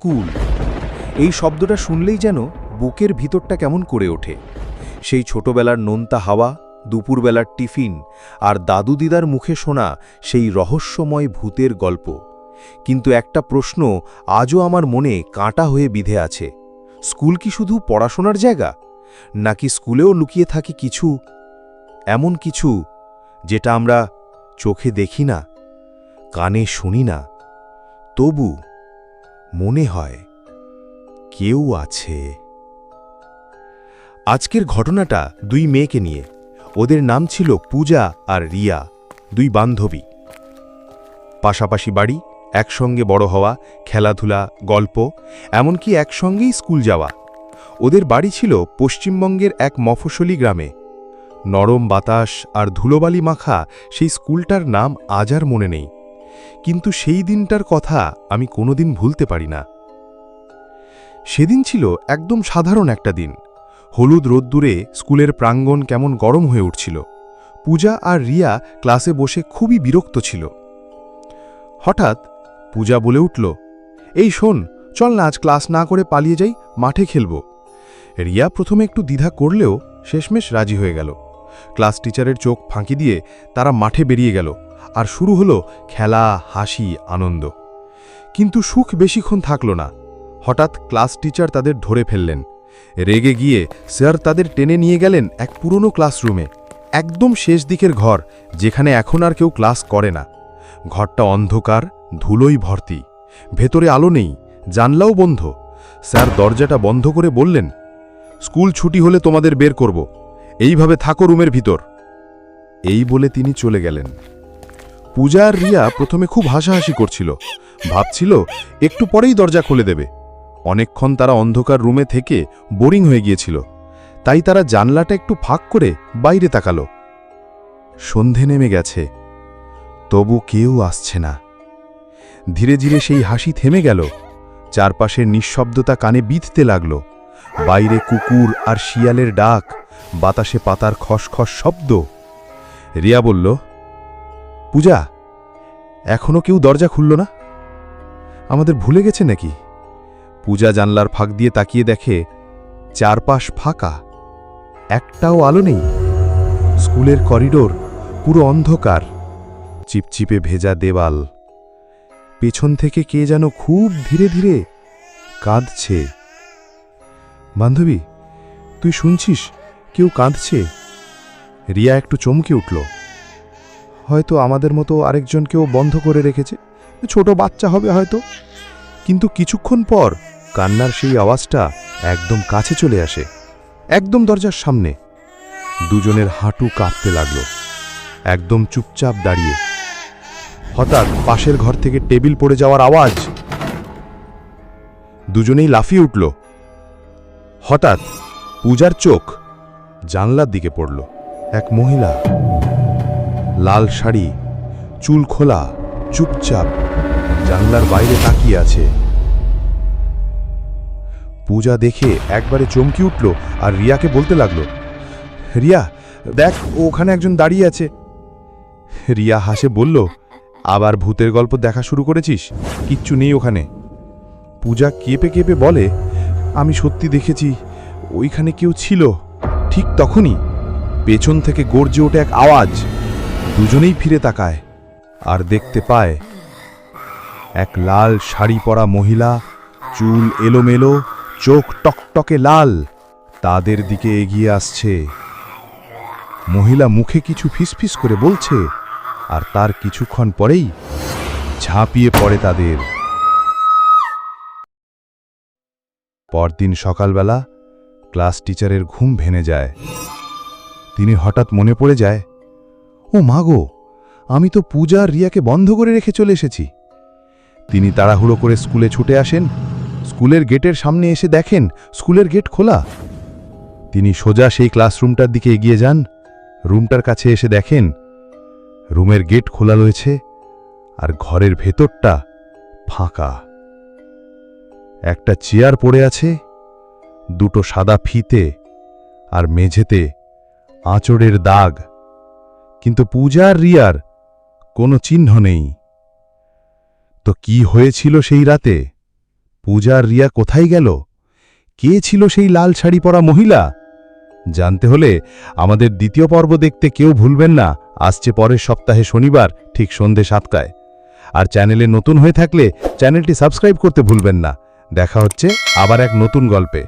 School. এই শব্দটা শুনলেই যেন বুকের ভিতরটা কেমন করে ওঠে। সেই ছোটবেলার নোনতা হাওয়া, দুপুরবেলার টিফিন আর দাদু দিদার মুখে শোনা সেই রহস্যময় ভূতের গল্প। কিন্তু একটা প্রশ্ন আজও আমার মনে কাঁটা হয়ে বিধে আছে। স্কুল কি শুধু পড়াশোনার জায়গা? নাকি স্কুলেও লুকিয়ে থাকে কিছু? এমন কিছু যেটা আমরা চোখে দেখি না, কানে শুনি না। তবু মনে হয় কেউ আছে। আজকের ঘটনাটা দুই মেয়েকে নিয়ে। ওদের নাম ছিল পূজা আর রিয়া, দুই বান্ধবী। পাশাপাশি বাড়ি, একসঙ্গে বড় হওয়া, খেলাধুলা, গল্প, এমনকি একসঙ্গেই স্কুল যাওয়া। ওদের বাড়ি ছিল পশ্চিমবঙ্গের এক মফসলি গ্রামে। নরম বাতাস আর ধুলোবালি মাখা সেই স্কুলটার নাম আজ আর মনে নেই। কিন্তু সেই দিনটার কথা আমি কোনোদিন ভুলতে পারি না। সেদিন ছিল একদম সাধারণ একটা দিন। হলুদ রোদ্দুরে স্কুলের প্রাঙ্গণ কেমন গরম হয়ে উঠছিল। পূজা আর রিয়া ক্লাসে বসে খুবই বিরক্ত ছিল। হঠাৎ পূজা বলে উঠল, এই শোন, চল না আজ ক্লাস না করে পালিয়ে যাই, মাঠে খেলব। রিয়া প্রথমে একটু দ্বিধা করলেও শেষমেশ রাজি হয়ে গেল। ক্লাস টিচারের চোখ ফাঁকি দিয়ে তারা মাঠে বেরিয়ে গেল। আর শুরু হলো খেলা, হাসি, আনন্দ। কিন্তু সুখ বেশিক্ষণ থাকল না। হঠাৎ ক্লাস টিচার তাদের ধরে ফেললেন। রেগে গিয়ে স্যার তাদের টেনে নিয়ে গেলেন এক পুরনো ক্লাসরুমে। একদম শেষ দিকের ঘর, যেখানে এখন আর কেউ ক্লাস করে না। ঘরটা অন্ধকার, ধুলোই ভর্তি। ভেতরে আলো নেই, জানলাও বন্ধ। স্যার দরজাটা বন্ধ করে বললেন, স্কুল ছুটি হলে তোমাদের বের করব। এইভাবে থাকো রুমের ভিতর। এই বলে তিনি চলে গেলেন। পূজা আর রিয়া প্রথমে খুব হাসাহাসি করছিল। ভাবছিল, একটু পরেই দরজা খুলে দেবে। অনেকক্ষণ তারা অন্ধকার রুমে থেকে বোরিং হয়ে গিয়েছিল। তাই তারা জানলাটা একটু ফাঁক করে বাইরে তাকালো। সন্ধে নেমে গেছে। তবু কেউ আসছে না। ধীরে ধীরে সেই হাসি থেমে গেল। চারপাশের নিঃশব্দতা কানে বিঁধতে লাগল। বাইরে কুকুর আর শিয়ালের ডাক, বাতাসে পাতার খসখস শব্দ। রিয়া বলল পূজা, এখনও কেউ দরজা খুলল না? আমাদের ভুলে গেছে নাকি? পূজা জানলার ফাঁক দিয়ে তাকিয়ে দেখে চারপাশ ফাঁকা, একটাও আলো নেই। স্কুলের করিডোর পুরো অন্ধকার, চিপচিপে ভেজা দেওয়াল। পেছন থেকে কে যেন খুব ধীরে ধীরে কাঁদছে। বান্ধবী, তুই শুনছিস? কেউ কাঁদছে? রিয়া একটু চমকে উঠল। হয়তো আমাদের মতো আরেকজনকেও বন্ধ করে রেখেছে। ছোট বাচ্চা হবে হয়তো। কিন্তু কিছুক্ষণ পর কান্নার সেই আওয়াজটা একদম কাছে চলে আসে। একদম দরজার সামনে। দুজনের হাঁটু কাঁপতে লাগল। একদম চুপচাপ দাঁড়িয়ে। হঠাৎ পাশের ঘর থেকে টেবিল পড়ে যাওয়ার আওয়াজ। দুজনেই লাফিয়ে উঠল। হঠাৎ পূজার চোখ জানলার দিকে পড়ল। এক মহিলা। লাল শাড়ি, চুল খোলা, চুপচাপ, জানলার বাইরে তাকিয়ে আছে। পূজা দেখে একবারে চমকি উঠল আর রিয়াকে বলতে লাগল, রিয়া, দেখ, ওখানে একজন দাঁড়িয়ে আছে। রিয়া হাসে বলল, আবার ভূতের গল্প দেখা শুরু করেছিস? কিচ্ছু নেই ওখানে। পূজা কেঁপে কেঁপে বলে, আমি সত্যি দেখেছি, ওইখানে কেউ ছিল, ঠিক তখনই। পেছন থেকে গর্জে ওঠে এক আওয়াজ। দুজনেই ফিরে তাকায় আর দেখতে পায় এক লাল শাড়ি পরা মহিলা, চুল এলোমেলো, চোখ টকটকে লাল, তাদের দিকে এগিয়ে আসছে। মহিলা মুখে কিছু ফিসফিস করে বলছে আর তার কিছুক্ষণ পরেই ঝাঁপিয়ে পড়ে তাদের। পরদিন সকালবেলা ক্লাস টিচারের ঘুম ভেঙে যায়। তিনি হঠাৎ মনে পড়ে যায় ও মাগো আমি তো পূজা রিয়াকে বন্ধ করে রেখে চলে এসেছি। তিনি তাড়াহুড়ো করে স্কুলে ছুটে আসেন, স্কুলের গেটের সামনে এসে দেখেন স্কুলের গেট খোলা। তিনি সোজা সেই ক্লাসরুমটার দিকে এগিয়ে যান, রুমটার কাছে এসে দেখেন, রুমের গেট খোলা রয়েছে আর ঘরের ভেতরটা ফাঁকা। একটা চেয়ার পড়ে আছে, দুটো সাদা ফিতে আর মেঝেতে আঁচড়ের দাগ। কিন্তু পূজার রিয়ার কোনো চিহ্ন নেই। তো কি হয়েছিল সেই রাতে? পূজার রিয়া কোথায় গেল? কে ছিল সেই লাল শাড়ি পরা মহিলা? জানতে হলে আমাদের দ্বিতীয় পর্ব দেখতে কেউ ভুলবেন না, আসছে পরের সপ্তাহে শনিবার, ঠিক সন্ধে সাতটায়। আর চ্যানেলে নতুন হয়ে থাকলে চ্যানেলটি সাবস্ক্রাইব করতে ভুলবেন না। দেখা হচ্ছে আবার এক নতুন গল্পে।